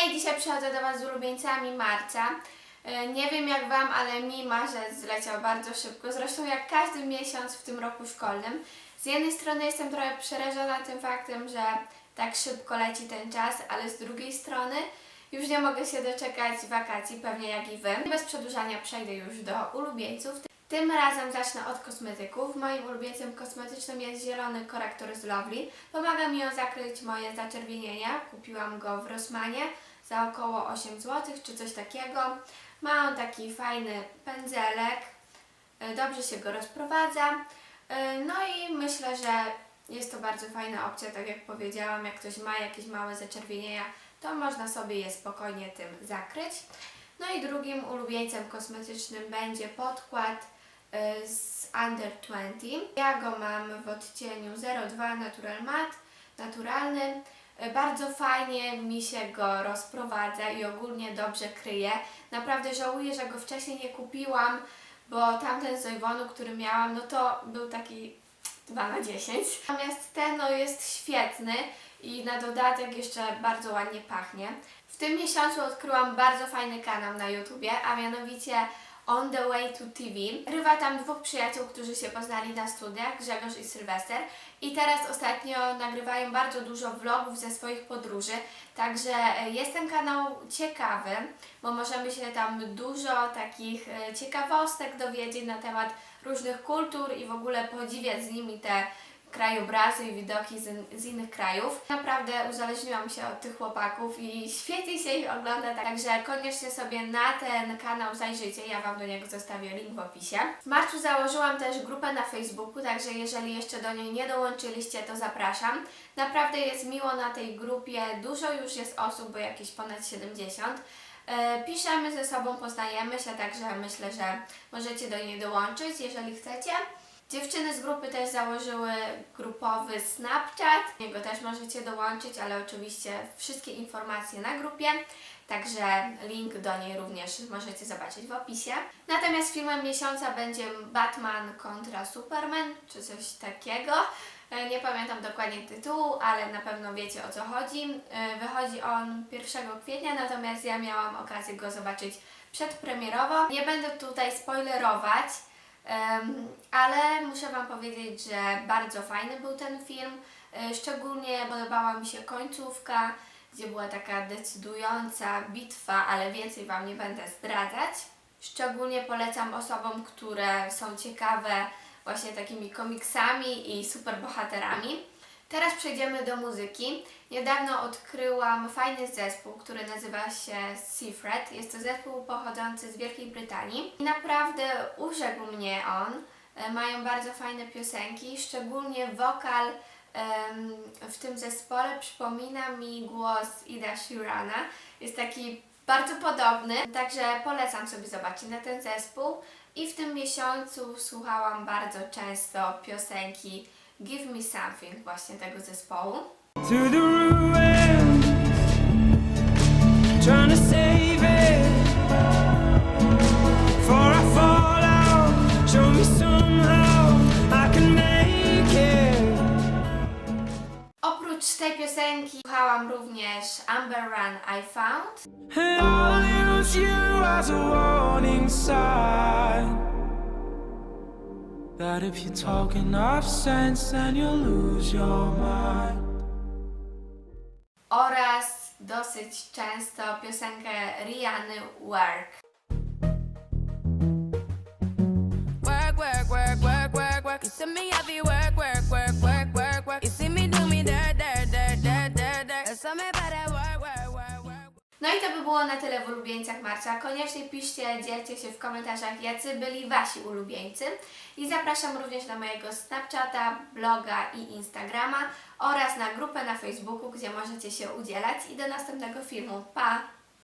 Hej, dzisiaj przychodzę do Was z ulubieńcami marca. E, Nie wiem jak Wam, ale mi marzec zleciał bardzo szybko, zresztą jak każdy miesiąc w tym roku szkolnym. Z jednej strony jestem trochę przerażona tym faktem, że tak szybko leci ten czas, ale z drugiej strony już nie mogę się doczekać wakacji, pewnie jak i Wy. Bez przedłużania przejdę już do ulubieńców. Tym razem zacznę od kosmetyków. Moim ulubieńcem kosmetycznym jest zielony korektor z Lovely. Pomaga mi on zakryć moje zaczerwienienia. Kupiłam go w Rossmanie za około 8 zł czy coś takiego. Ma on taki fajny pędzelek, e, dobrze się go rozprowadza. E, No i myślę, że jest to bardzo fajna opcja, tak jak powiedziałam, jak ktoś ma jakieś małe zaczerwienienia, to można sobie je spokojnie tym zakryć. No i drugim ulubieńcem kosmetycznym będzie podkład z Under 20. Ja go mam w odcieniu 02 Natural Matte, naturalny. Y, Bardzo fajnie mi się go rozprowadza i ogólnie dobrze kryje. Naprawdę żałuję, że go wcześniej nie kupiłam, bo tamten z Ivonu, który miałam, no to był taki 2 na 10. Natomiast ten no, jest świetny i na dodatek jeszcze bardzo ładnie pachnie. W tym miesiącu odkryłam bardzo fajny kanał na YouTubie, a mianowicie On The Way to TV. Grywa tam dwóch przyjaciół, którzy się poznali na studiach, Grzegorz i Sylwester. I teraz ostatnio nagrywają bardzo dużo vlogów ze swoich podróży, także e, jest ten kanał ciekawy, bo możemy się tam dużo takich e, ciekawostek dowiedzieć na temat różnych kultur i w ogóle podziwiać z nimi te krajobrazy i widoki z, z innych krajów. Naprawdę uzależniłam się od tych chłopaków i świetnie się ich ogląda, także koniecznie sobie na ten kanał zajrzyjcie, ja Wam do niego zostawię link w opisie. W marcu założyłam też grupę na Facebooku, także jeżeli jeszcze do niej nie dołączyliście, to zapraszam. Naprawdę jest miło na tej grupie, dużo już jest osób, bo jakieś ponad 70. E, Piszemy ze sobą, poznajemy się, także myślę, że możecie do niej dołączyć, jeżeli chcecie. Dziewczyny z grupy też założyły grupowy Snapchat. Niego też możecie dołączyć, ale oczywiście wszystkie informacje na grupie. Także link do niej również możecie zobaczyć w opisie. Natomiast filmem miesiąca będzie Batman kontra Superman, czy coś takiego. E, Nie pamiętam dokładnie tytułu, ale na pewno wiecie o co chodzi. E, Wychodzi on 1 kwietnia, natomiast ja miałam okazję go zobaczyć przedpremierowo. Nie będę tutaj spoilerować, ale muszę Wam powiedzieć, że bardzo fajny był ten film. E, Szczególnie podobała mi się końcówka, gdzie była taka decydująca bitwa, ale więcej Wam nie będę zdradzać. Szczególnie polecam osobom, które są ciekawe właśnie takimi komiksami i superbohaterami. Teraz przejdziemy do muzyki. Niedawno odkryłam fajny zespół, który nazywa się Seafred. Jest to zespół pochodzący z Wielkiej Brytanii i naprawdę urzekł mnie on. E, Mają bardzo fajne piosenki, szczególnie wokal w tym zespole przypomina mi głos Ida Sheerana. Jest taki bardzo podobny, także polecam sobie zobaczyć na ten zespół. I w tym miesiącu słuchałam bardzo często piosenki Give Me Something właśnie tego zespołu. Oprócz tej piosenki słuchałam również Amber Run I Found. That if you're talking off sense, then you'll lose your mind. oraz dosyć często piosenkę Rihanny Work. Work, work, work, work, work, work. You see me heavy No i to by było na tyle w ulubieńcach marca. Koniecznie piszcie, dzielcie się w komentarzach, jacy byli Wasi ulubieńcy. I zapraszam również na mojego Snapchata, bloga i Instagrama oraz na grupę na Facebooku, gdzie możecie się udzielać. I do następnego filmu. Pa!